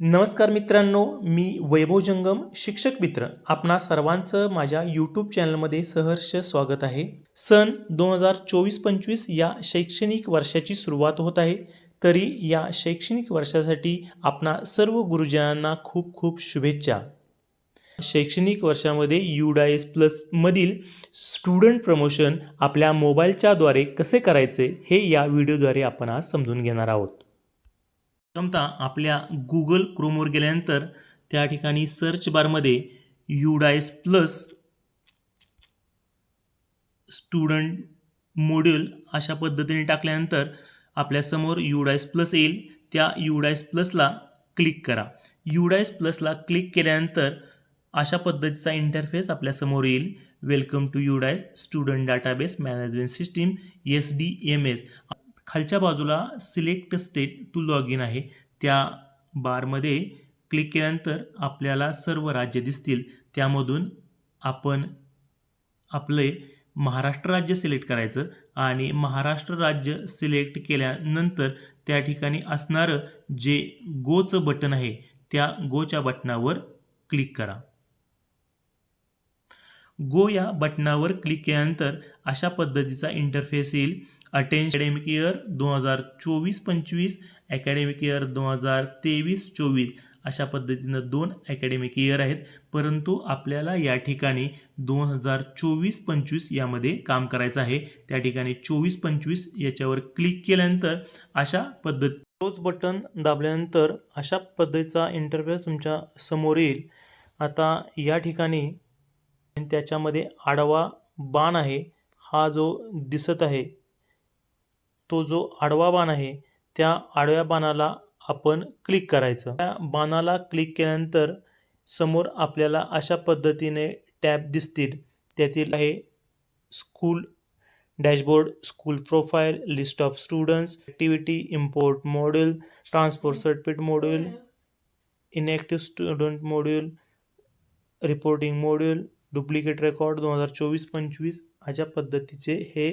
नमस्कार मित्रांनो मी वैभव जंगम शिक्षक मित्र. आपणा सर्वांचं माझ्या यूट्यूब चॅनलमध्ये सहर्ष स्वागत आहे. सन दोन हजार चोवीस पंचवीस या शैक्षणिक वर्षाची सुरुवात होत आहे. तरी या शैक्षणिक वर्षासाठी आपणा सर्व गुरुजनांना खूप खूप शुभेच्छा. शैक्षणिक वर्षामध्ये युडायस प्लसमधील स्टुडंट प्रमोशन आपल्या मोबाईलच्याद्वारे कसे करायचे हे या व्हिडिओद्वारे आपण आज समजून घेणार आहोत. प्रथमतः आपल्या गुगल क्रोमवर गेल्यानंतर त्या ठिकाणी सर्च बारमध्ये युडायस प्लस स्टुडंट मॉड्यूल अशा पद्धतीने टाकल्यानंतर आपल्यासमोर युडायस प्लस येईल. त्या युडायस प्लसला क्लिक करा. युडायस प्लसला क्लिक केल्यानंतर अशा पद्धतीचा इंटरफेस आपल्यासमोर येईल. Welcome to UDISE student database management system S D M S खालच्या बाजूला select state to log in आहे. त्या बारमध्ये क्लिक केल्यानंतर आपल्याला सर्व राज्य दिसतील. त्यामधून आपण आपले महाराष्ट्र राज्य सिलेक्ट करायचं आणि महाराष्ट्र राज्य सिलेक्ट केल्यानंतर त्या ठिकाणी असणारं जे गोचं बटन आहे त्या गोच्या बटनावर क्लिक करा. गो या बटनावर क्लिक केल्यानंतर अशा पद्धतीचा इंटरफेस येईल. अटेन्शन अकॅडमिक इयर दोन हजार चोवीस पंचवीस अकॅडमिक इयर दोन हजार तेवीस चोवीस अशा पद्धतीनं दोन अकॅडमिक इयर आहेत. परंतु आपल्याला या ठिकाणी दोन हजार चोवीस पंचवीस यामध्ये काम करायचं आहे. त्या ठिकाणी चोवीस पंचवीस याच्यावर क्लिक केल्यानंतर अशा पद्धत तोच बटन दाबल्यानंतर अशा पद्धतीचा इंटरफेस तुमच्यासमोर येईल. आता या ठिकाणी त्याच्यामध्ये आडवा बाण आहे. हा जो दिसत आहे तो जो आडवा बाण आहे त्या आडव्या बाणाला आपण क्लिक करायचं. त्या बाणाला क्लिक केल्यानंतर समोर आपल्याला अशा पद्धतीने टॅब दिसतील. त्यातील आहे school dashboard school profile list of students activity import module transport certificate module inactive student module reporting module duplicate record दोन हजार चोवीस पंचवीस अशा पद्धतीचे हे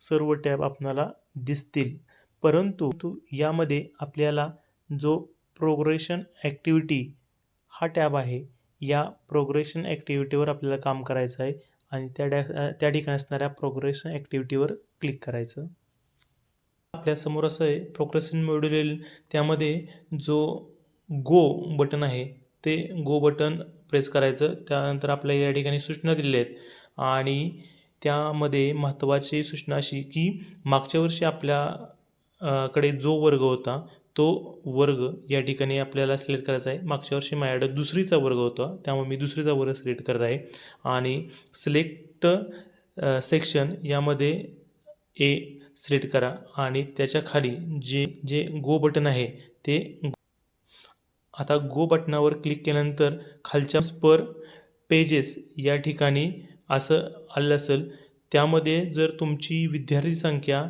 सर्व टॅब आपणाला दिसतील. परंतु तू यामध्ये आपल्याला जो प्रोग्रेशन ॲक्टिव्हिटी हा टॅब आहे या प्रोग्रेशन ॲक्टिव्हिटीवर आपल्याला काम करायचं आहे आणि त्या डॅ त्या ठिकाणी असणाऱ्या प्रोग्रेशन ॲक्टिव्हिटीवर क्लिक करायचं. आपल्यासमोर असं आहे प्रोग्रेशन मिळवलेलं त्यामध्ये जो गो बटन आहे ते गो बटन प्रेस करायचं. त्यानंतर आपल्याला या ठिकाणी सूचना दिलेल्या आहेत. आणि त्यामध्ये महत्त्वाची सूचना अशी की मागच्या वर्षी आपल्या कडे जो वर्ग होता तो वर्ग या ठिकाणी आपल्याला सिलेक्ट करायचा आहे. मागच्या वर्षी माझ्याकडे दुसरीचा वर्ग होता त्यामुळे मी दुसरीचा वर्ग सिलेक्ट करत आहे. आणि सिलेक्ट सेक्शन यामध्ये ए सिलेक्ट करा आणि त्याच्याखाली जे जे गो बटन आहे ते आता गो बटनावर क्लिक केल्यानंतर खालच्या स्पर पेजेस या ठिकाणी असं आलं असेल त्यामध्ये जर तुमची विद्यार्थी संख्या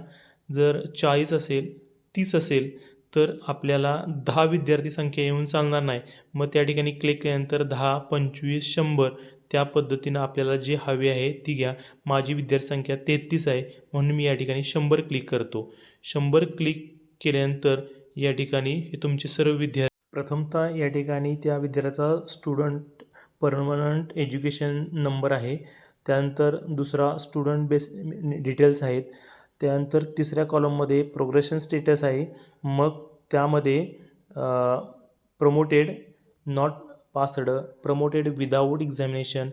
जर चाळीस असेल तीस असेल तर आपल्याला दहा विद्यार्थी संख्या येऊन चालणार नाही. मग त्या ठिकाणी क्लिक केल्यानंतर दहा पंचवीस शंभर त्या पद्धतीनं आपल्याला जे हवी आहे ती घ्या. माझी विद्यार्थी संख्या तेहतीस आहे म्हणून मी या ठिकाणी शंभर क्लिक करतो. शंभर क्लिक केल्यानंतर या ठिकाणी हे तुमचे सर्व विद्यार्थी प्रथमतः या ठिकाणी त्या विद्यार्थ्याचा स्टुडंट परमनंट एज्युकेशन नंबर आहे. त्यानंतर दुसरा स्टुडंट बेस डिटेल्स आहेत. त्यानंतर तिसऱ्या कॉलममध्ये प्रोग्रेशन स्टेटस आहे. मग त्यामध्ये promoted not passed promoted without examination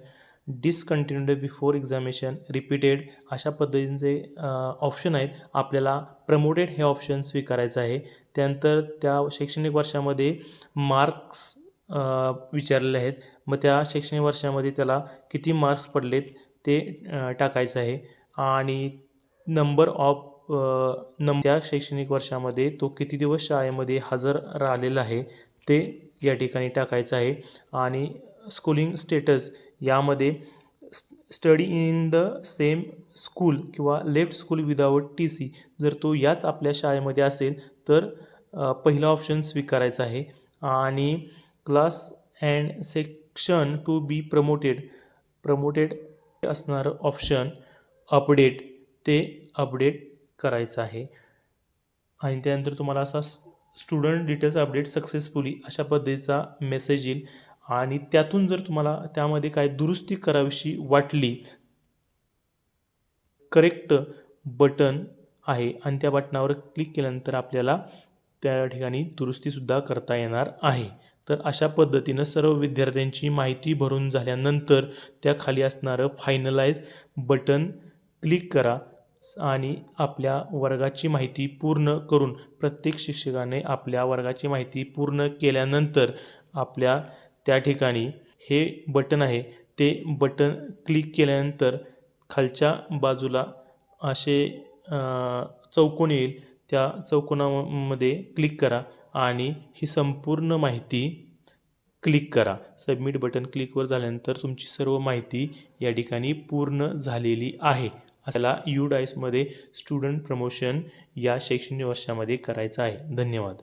discontinued before examination repeated अशा पद्धतींचे ऑप्शन आहेत. आपल्याला प्रमोटेड हे ऑप्शन स्वीकारायचं आहे. त्यानंतर त्या शैक्षणिक वर्षामध्ये मार्क्स विचारलेले आहेत. मग त्या शैक्षणिक वर्षामध्ये त्याला किती मार्क्स पडलेत ते टाकायचं आहे. आणि नंबर ऑफ नम त्या शैक्षणिक वर्षामध्ये तो किती दिवस शाळेमध्ये हजर राहिलेला आहे ते या ठिकाणी टाकायचं आहे. आणि स्कूलिंग स्टेटस यामध्ये study in the same school किंवा left school without T C जर तो याच आपल्या शाळेमध्ये असेल तर पहिला ऑप्शन स्वीकारायचा आहे. आणि class and section to be promoted. Promoted असणारं ऑप्शन अपडेट. ते अपडेट करायचं आहे. आणि त्यानंतर तुम्हाला असा स्टुडंट डिटेल्स अपडेट सक्सेसफुली अशा पद्धतीचा मेसेज येईल. आणि त्यातून जर तुम्हाला त्यामध्ये काय दुरुस्ती करावीशी वाटली करेक्ट बटन आहे. आणि त्या बटनावर क्लिक केल्यानंतर आपल्याला त्या ठिकाणी दुरुस्तीसुद्धा करता येणार आहे. तर अशा पद्धतीनं सर्व विद्यार्थ्यांची माहिती भरून झाल्यानंतर त्या खाली असणारं फायनलाइज बटन क्लिक करा आणि आपल्या वर्गाची माहिती पूर्ण करून प्रत्येक शिक्षकाने आपल्या वर्गाची माहिती पूर्ण केल्यानंतर आपल्या त्या ठिकाणी हे बटन आहे ते बटन क्लिक केल्यानंतर खालच्या बाजूला असे चौकोन येईल. त्या चौकोनामध्ये क्लिक करा आणि ही संपूर्ण माहिती क्लिक करा. सबमिट बटन क्लिकवर झाल्यानंतर तुमची सर्व माहिती या ठिकाणी पूर्ण झालेली आहे. असला यू डायसमध्ये स्टुडंट प्रमोशन या शैक्षणिक वर्षामध्ये करायचं आहे. धन्यवाद.